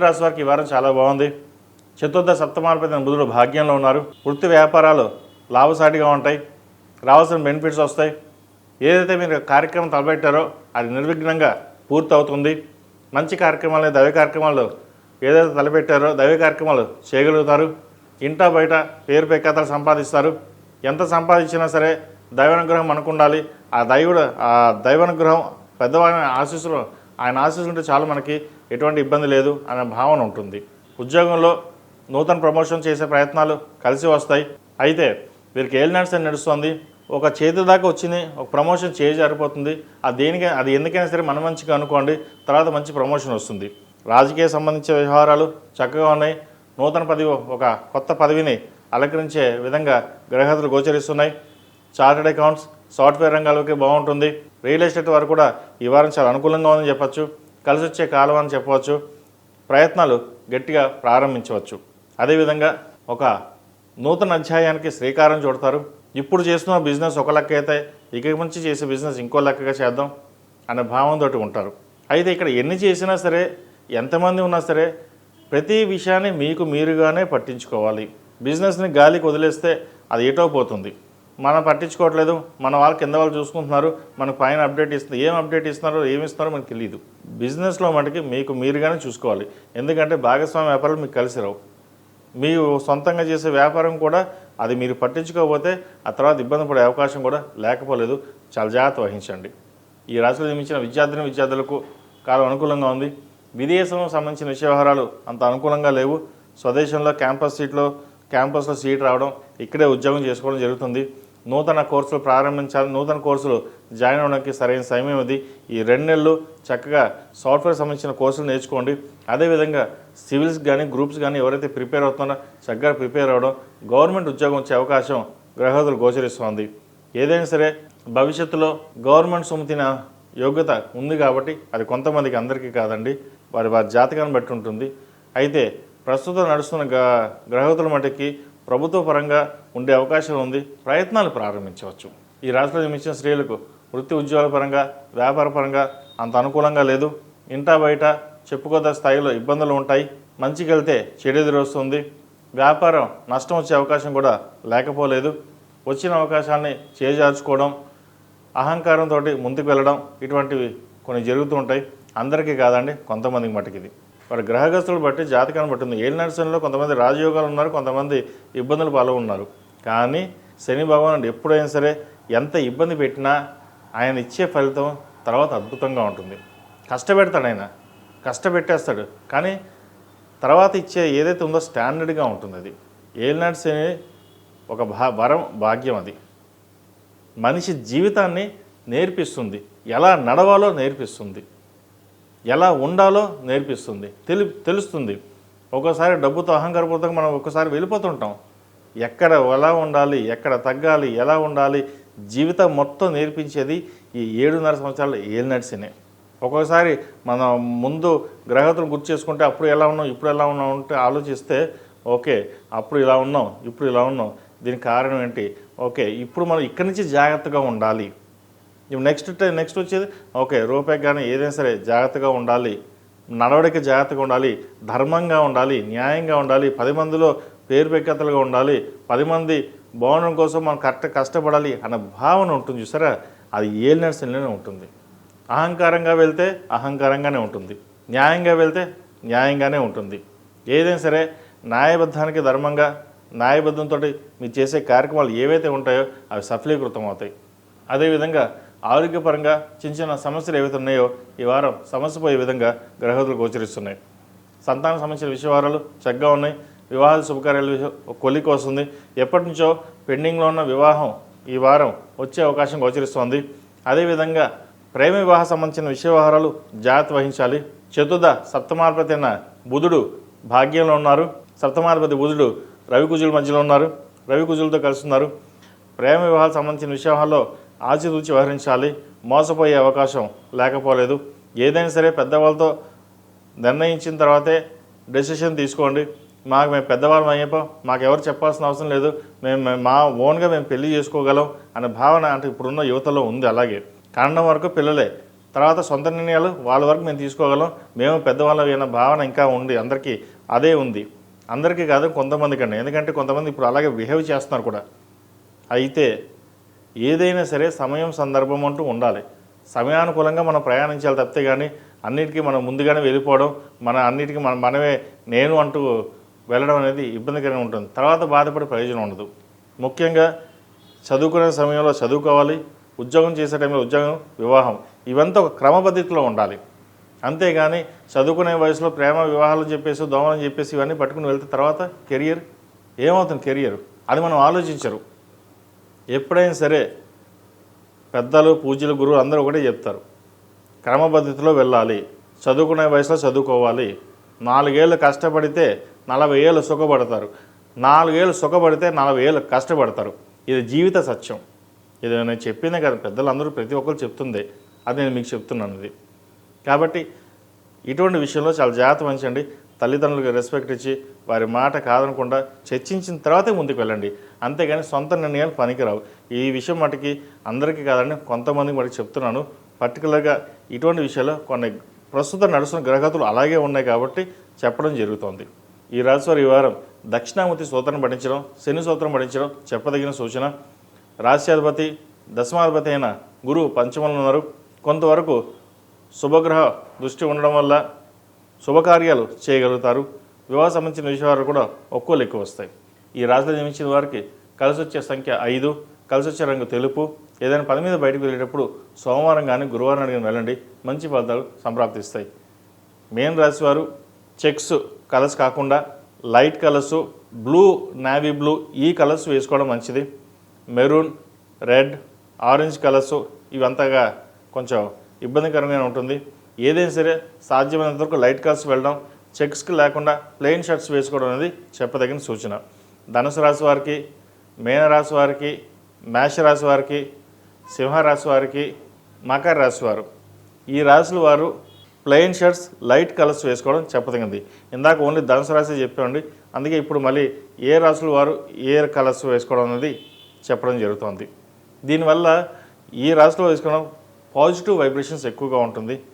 మీనరాశి వారికి ఈ వారం చాలా బాగుంది. చతుర్థ సప్తమాధిపతి బుధుడు భాగ్యంలో ఉన్నారు. వృత్తి వ్యాపారాలు లాభసాటిగా ఉంటాయి. రావాల్సిన బెనిఫిట్స్ వస్తాయి. ఏదైతే మీరు కార్యక్రమం తలపెట్టారో అది నిర్విఘ్నంగా పూర్తి అవుతుంది మంచి కార్యక్రమాలు దైవ కార్యక్రమాలు ఏదైతే తలపెట్టారో దైవ కార్యక్రమాలు చేయగలుగుతారు. ఇంటా బయట పేరు పెక్కతలు సంపాదిస్తారు. ఎంత సంపాదించినా సరే దైవానుగ్రహం మనకు ఉండాలి ఆ దైవుడు ఆ దైవానుగ్రహం పెద్దవారి ఆశీస్సులు ఆయన ఆశీస్సులు ఉంటే చాలు మనకి. ఎటువంటి ఇబ్బంది లేదు అనే భావన ఉంటుంది. ఉద్యోగంలో నూతన ప్రమోషన్ చేసే ప్రయత్నాలు కలిసి వస్తాయి. అయితే వీరికి ఏలినాడ్స్ అని నడుస్తుంది. ఒక చేతి దాకా వచ్చింది ఒక ప్రమోషన్ చేయజారిపోతుంది అది దేనికి అది ఎందుకైనా సరే మన మంచిగా అనుకోండి తర్వాత మంచి ప్రమోషన్ వస్తుంది. రాజకీయ సంబంధించిన వ్యవహారాలు చక్కగా ఉన్నాయి. నూతన పదవి ఒక కొత్త పదవిని అలంకరించే విధంగా గ్రహతులు గోచరిస్తున్నాయి. చార్టెడ్ అకౌంట్స్ సాఫ్ట్వేర్ రంగాలకి బాగుంటుంది. రియల్ ఎస్టేట్ వారు కూడా ఈ వారం చాలా అనుకూలంగా ఉందని చెప్పొచ్చు. కలిసి వచ్చే కాలం అని చెప్పవచ్చు. ప్రయత్నాలు గట్టిగా ప్రారంభించవచ్చు. అదేవిధంగా ఒక నూతన అధ్యాయానికి శ్రీకారం చుడతారు. ఇప్పుడు చేస్తున్న బిజినెస్ ఒక లెక్క అయితే ఇక నుంచి చేసే బిజినెస్ ఇంకో లెక్కగా చేద్దాం అనే భావంతో ఉంటారు. అయితే ఇక్కడ ఎన్ని చేసినా సరే ఎంతమంది ఉన్నా సరే ప్రతి విషయాన్ని మీకు మీరుగానే పట్టించుకోవాలి. బిజినెస్ని గాలికి వదిలేస్తే అది ఏటో పోతుంది. మనం పట్టించుకోవట్లేదు. మన వాళ్ళు కింద వాళ్ళు చూసుకుంటున్నారు. మనకు పైన అప్డేట్ ఇస్తుంది ఏం అప్డేట్ ఇస్తున్నారో ఏమి ఇస్తున్నారో మనకు తెలియదు బిజినెస్లో మటుకి మీకు మీరుగానే చూసుకోవాలి. ఎందుకంటే భాగస్వామి వ్యాపారాలు మీకు కలిసి రావు. మీరు సొంతంగా చేసే వ్యాపారం కూడా అది మీరు పట్టించుకోకపోతే ఆ తర్వాత ఇబ్బంది పడే అవకాశం కూడా లేకపోలేదు. చాలా జాగ్రత్త వహించండి. ఈ రాశిలో జన్మించిన విద్యార్థిని విద్యార్థులకు కాలం అనుకూలంగా ఉంది. విదేశంలో సంబంధించిన విషయ వ్యవహారాలు అంత అనుకూలంగా లేవు. స్వదేశంలో క్యాంపస్ సీట్లో క్యాంపస్లో సీట్ రావడం ఇక్కడే ఉద్యోగం చేసుకోవడం జరుగుతుంది. నూతన కోర్సులు ప్రారంభించాలి నూతన కోర్సులు జాయిన్ అవ్వడానికి సరైన సమయం ఇది. ఈ రెండు నెలలు చక్కగా సాఫ్ట్వేర్ సంబంధించిన కోర్సులు నేర్చుకోండి. అదేవిధంగా సివిల్స్ కానీ గ్రూప్స్ కానీ ఎవరైతే ప్రిపేర్ అవుతున్నారో చక్కగా ప్రిపేర్ అవ్వడం గవర్నమెంట్ ఉద్యోగం వచ్చే అవకాశం గ్రహతులు గోచరిస్తోంది. ఏదైనా సరే భవిష్యత్తులో గవర్నమెంట్ సొమ్ముతిన యోగ్యత ఉంది కాబట్టి అది కొంతమందికి అందరికీ కాదండి. వారి వారి జాతకాన్ని బట్టి ఉంటుంది. అయితే ప్రస్తుతం నడుస్తున్న గ్ర గ్రహతుల మటుకి ప్రభుత్వ పరంగా ఉండే అవకాశం ఉంది ప్రయత్నాలు ప్రారంభించవచ్చు. ఈ రాష్ట్రంలో జన్మించిన స్త్రీలకు వృత్తి ఉద్యోగాల పరంగా వ్యాపార పరంగా అంత అనుకూలంగా లేదు. ఇంటా బయట చెప్పుకోదగ్గ స్థాయిలో ఇబ్బందులు ఉంటాయి. మంచికి వెళ్తే చెడు ఎదురొస్తుంది. వ్యాపారం నష్టం వచ్చే అవకాశం కూడా లేకపోలేదు. వచ్చిన అవకాశాన్ని చేజార్చుకోవడం అహంకారంతో ముందుకు వెళ్ళడం ఇటువంటివి కొన్ని జరుగుతూ ఉంటాయి. అందరికీ కాదండి కొంతమందికి మటుకిది. వారి గ్రహగస్తులు బట్టి జాతకాన్ని బట్టి ఉంది. ఏళ్ళ నరసంలో కొంతమంది రాజయోగాలు ఉన్నారు కొంతమంది ఇబ్బందులు పాలు ఉన్నారు. కానీ శని భగవానుడు ఎప్పుడైనా సరే ఎంత ఇబ్బంది పెట్టినా ఆయన ఇచ్చే ఫలితం తర్వాత అద్భుతంగా ఉంటుంది. కష్టపెడతాడు ఆయన. కష్టపెట్టేస్తాడు. కానీ తర్వాత ఇచ్చే ఏదైతే ఉందో స్టాండర్డ్గా ఉంటుంది అది. ఏలినాటి శని ఒక భా వరం భాగ్యం అది. మనిషి జీవితాన్ని నేర్పిస్తుంది. ఎలా నడవాలో నేర్పిస్తుంది. ఎలా ఉండాలో నేర్పిస్తుంది. తెలి తెలుస్తుంది. ఒక్కోసారి డబ్బుతో అహంకారపూర్వకంగా మనం ఒక్కసారి వెళ్ళిపోతుంటాం. ఎక్కడ ఎలా ఉండాలి ఎక్కడ తగ్గాలి ఎలా ఉండాలి జీవితం మొత్తం నేర్పించేది ఈ ఏడున్నర సంవత్సరాలు ఏలినడిసినే ఒక్కోసారి మనం ముందు గ్రహతులు గుర్తు చేసుకుంటే అప్పుడు ఎలా ఉన్నాం ఇప్పుడు ఎలా ఉన్నాం అంటే ఆలోచిస్తే ఓకే అప్పుడు ఇలా ఉన్నాం ఇప్పుడు ఇలా ఉన్నాం. దీనికి కారణం ఏంటి? ఓకే ఇప్పుడు మనం ఇక్కడి నుంచి జాగ్రత్తగా ఉండాలి. ఇప్పుడు నెక్స్ట్ నెక్స్ట్ వచ్చేది ఓకే రూపాయికి కానీ ఏదైనా సరే జాగ్రత్తగా ఉండాలి నడవడిక జాగ్రత్తగా ఉండాలి ధర్మంగా ఉండాలి న్యాయంగా ఉండాలి పది మందిలో పేరు పెక్కతలుగా ఉండాలి పది మంది బాగుండడం కోసం మనం కరెక్ట్ కష్టపడాలి అన్న భావన ఉంటుంది చూసారా? అది ఏలినర్సన్లోనే ఉంటుంది. అహంకారంగా వెళ్తే అహంకారంగానే ఉంటుంది. న్యాయంగా వెళ్తే న్యాయంగానే ఉంటుంది. ఏదైనా సరే న్యాయబద్ధానికి ధర్మంగా న్యాయబద్ధంతో మీరు చేసే కార్యక్రమాలు ఏవైతే ఉంటాయో అవి సఫలీకృతం అవుతాయి. అదేవిధంగా ఆరోగ్యపరంగా చిన్న చిన్న సమస్యలు ఏవైతే ఉన్నాయో ఈ వారం సమస్య పోయే విధంగా గ్రహతులు గోచరిస్తున్నాయి. సంతానం సంబంధించిన విషయవారాలు చక్కగా ఉన్నాయి. వివాహ శుభకార్యాలు విషయం- కొలికి వస్తుంది. ఎప్పటి నుంచో పెండింగ్లో ఉన్న వివాహం ఈ వారం వచ్చే అవకాశం గోచరిస్తోంది. అదేవిధంగా ప్రేమ వివాహ సంబంధించిన విషయవహారాలు జాగ్రత్త వహించాలి. చతుర్థ సప్తమాధిపతి అయిన బుధుడు భాగ్యంలో ఉన్నారు. సప్తమాధిపతి బుధుడు రవికుజుల మధ్యలో ఉన్నారు. రవికుజులతో కలుస్తున్నారు. ప్రేమ వివాహాలకు సంబంధించిన విషయాల్లో ఆచితూచి వ్యవహరించాలి. మోసపోయే అవకాశం లేకపోలేదు. ఏదైనా సరే పెద్దవాళ్ళతో నిర్ణయించిన తర్వాతే డెసిషన్ తీసుకోండి. మాకు మేము పెద్దవాళ్ళం అయ్యప్పో మాకు ఎవరు చెప్పాల్సిన అవసరం లేదు. మేము మా ఓన్గా మేము పెళ్ళి చేసుకోగలం అనే భావన అంటే ఇప్పుడున్న యువతలో ఉంది అలాగే. కారణం వరకు పిల్లలే. తర్వాత సొంత నిర్ణయాలు వాళ్ళ వరకు మేము తీసుకోగలం. మేము పెద్దవాళ్ళం అయిన భావన ఇంకా ఉంది. అందరికీ అదే ఉంది. అందరికీ కాదు కొంతమందికి అండి ఎందుకంటే కొంతమంది ఇప్పుడు అలాగే బిహేవ్ చేస్తున్నారు కూడా. అయితే ఏదైనా సరే సమయం సందర్భం అంటూ ఉండాలి. సమయానుకూలంగా మనం ప్రయాణించాలి తప్పితే కానీ అన్నిటికీ మనం ముందుగానే వెళ్ళిపోవడం మన అన్నిటికీ మన మనమే నేను అంటూ వెళ్ళడం అనేది ఇబ్బందికరంగా ఉంటుంది. తర్వాత బాధపడే ప్రయోజనం ఉండదు. ముఖ్యంగా చదువుకునే సమయంలో చదువుకోవాలి ఉద్యోగం చేసే టైంలో ఉద్యోగం వివాహం ఇవంతా ఒక క్రమపద్ధతిలో ఉండాలి. అంతేగాని చదువుకునే వయసులో ప్రేమ వివాహాలు చెప్పేసి దోమలని చెప్పేసి ఇవన్నీ పట్టుకుని వెళ్తే తర్వాత కెరియర్ ఏమవుతుంది? కెరియర్ అది మనం ఆలోచించరు. ఎప్పుడైనా సరే పెద్దలు పూజలు గురువు అందరూ ఒకటే చెప్తారు. క్రమపద్ధతిలో వెళ్ళాలి. చదువుకునే వయసులో చదువుకోవాలి. నాలుగేళ్ళు కష్టపడితే నలభై ఏళ్ళు సుఖపడతారు. నాలుగేళ్ళు సుఖపడితే నలభై ఏళ్ళు కష్టపడతారు. ఇది జీవిత సత్యం. ఇది నేను చెప్పిందే కదా. పెద్దలందరూ ప్రతి ఒక్కరు చెప్తుంది. అది నేను మీకు చెప్తున్నాను ఇది. కాబట్టి ఇటువంటి విషయంలో చాలా జాగ్రత్త వహించండి. తల్లిదండ్రులకు రెస్పెక్ట్ ఇచ్చి వారి మాట కాదనకుండా చర్చించిన తర్వాతే ముందుకు వెళ్ళండి. అంతేగాని సొంత నిర్ణయాలు పనికిరావు. ఈ విషయం మటుకి అందరికీ కాదని కొంతమందికి మటుకు చెప్తున్నాను. పర్టికులర్గా ఇటువంటి విషయాల్లో కొన్ని ప్రస్తుతం నడుస్తున్న గ్రహగతులు అలాగే ఉన్నాయి కాబట్టి చెప్పడం జరుగుతోంది. ఈ రాశివారి ఈ వారం దక్షిణామూర్తి సూత్రం పఠించడం శని సూత్రం పఠించడం చెప్పదగిన సూచన. రాశ్యాధిపతి దశమాధిపతి అయిన గురువు పంచమంలో ఉన్నారు. కొంతవరకు శుభగ్రహ దృష్టి ఉండడం వల్ల శుభకార్యాలు చేయగలుగుతారు. వివాహ సంబంధించిన విషయాలు కూడా ఒక్కోలు ఎక్కువ వస్తాయి. ఈ రాశిలో జన్మించిన వారికి కలిసి వచ్చే సంఖ్య ఐదు కలిసి వచ్చే రంగు తెలుపు. ఏదైనా పని మీద బయటకు వెళ్ళేటప్పుడు సోమవారం కానీ గురువారం కానీ వెళ్ళండి. మంచి ఫలితాలు సంప్రాప్తిస్తాయి. మెయిన్ రాశి వారు చెక్స్ కలర్స్ కాకుండా light colours blue navy blue ఈ కలర్స్ వేసుకోవడం మంచిది. మెరూన్ రెడ్ ఆరెంజ్ కలర్స్ ఇవంతగా కొంచెం ఇబ్బందికరంగా ఉంటుంది. ఏదైనా సరే సాధ్యమైనంత వరకు లైట్ కలర్స్ వెళ్ళడం చెక్స్కి లేకుండా ప్లెయిన్ షర్ట్స్ వేసుకోవడం అనేది చెప్పదగిన సూచన. ధనుసు రాశి వారికి మీనరాశి వారికి మేషరాశి వారికి సింహరాశి వారికి మకర రాశి వారు. ఈ రాశుల వారు ప్లెయిన్ షర్ట్స్ లైట్ కలర్స్ వేసుకోవడం చెప్పదగింది ఇందాక ఓన్లీ ధనుసు రాశి చెప్పామండి. అందుకే ఇప్పుడు మళ్ళీ ఏ రాశుల వారు ఏ కలర్స్ వేసుకోవడం అనేది చెప్పడం జరుగుతోంది. దీనివల్ల ఈ రాశిలో వేసుకోవడం పాజిటివ్ వైబ్రేషన్స్ ఎక్కువగా ఉంటుంది.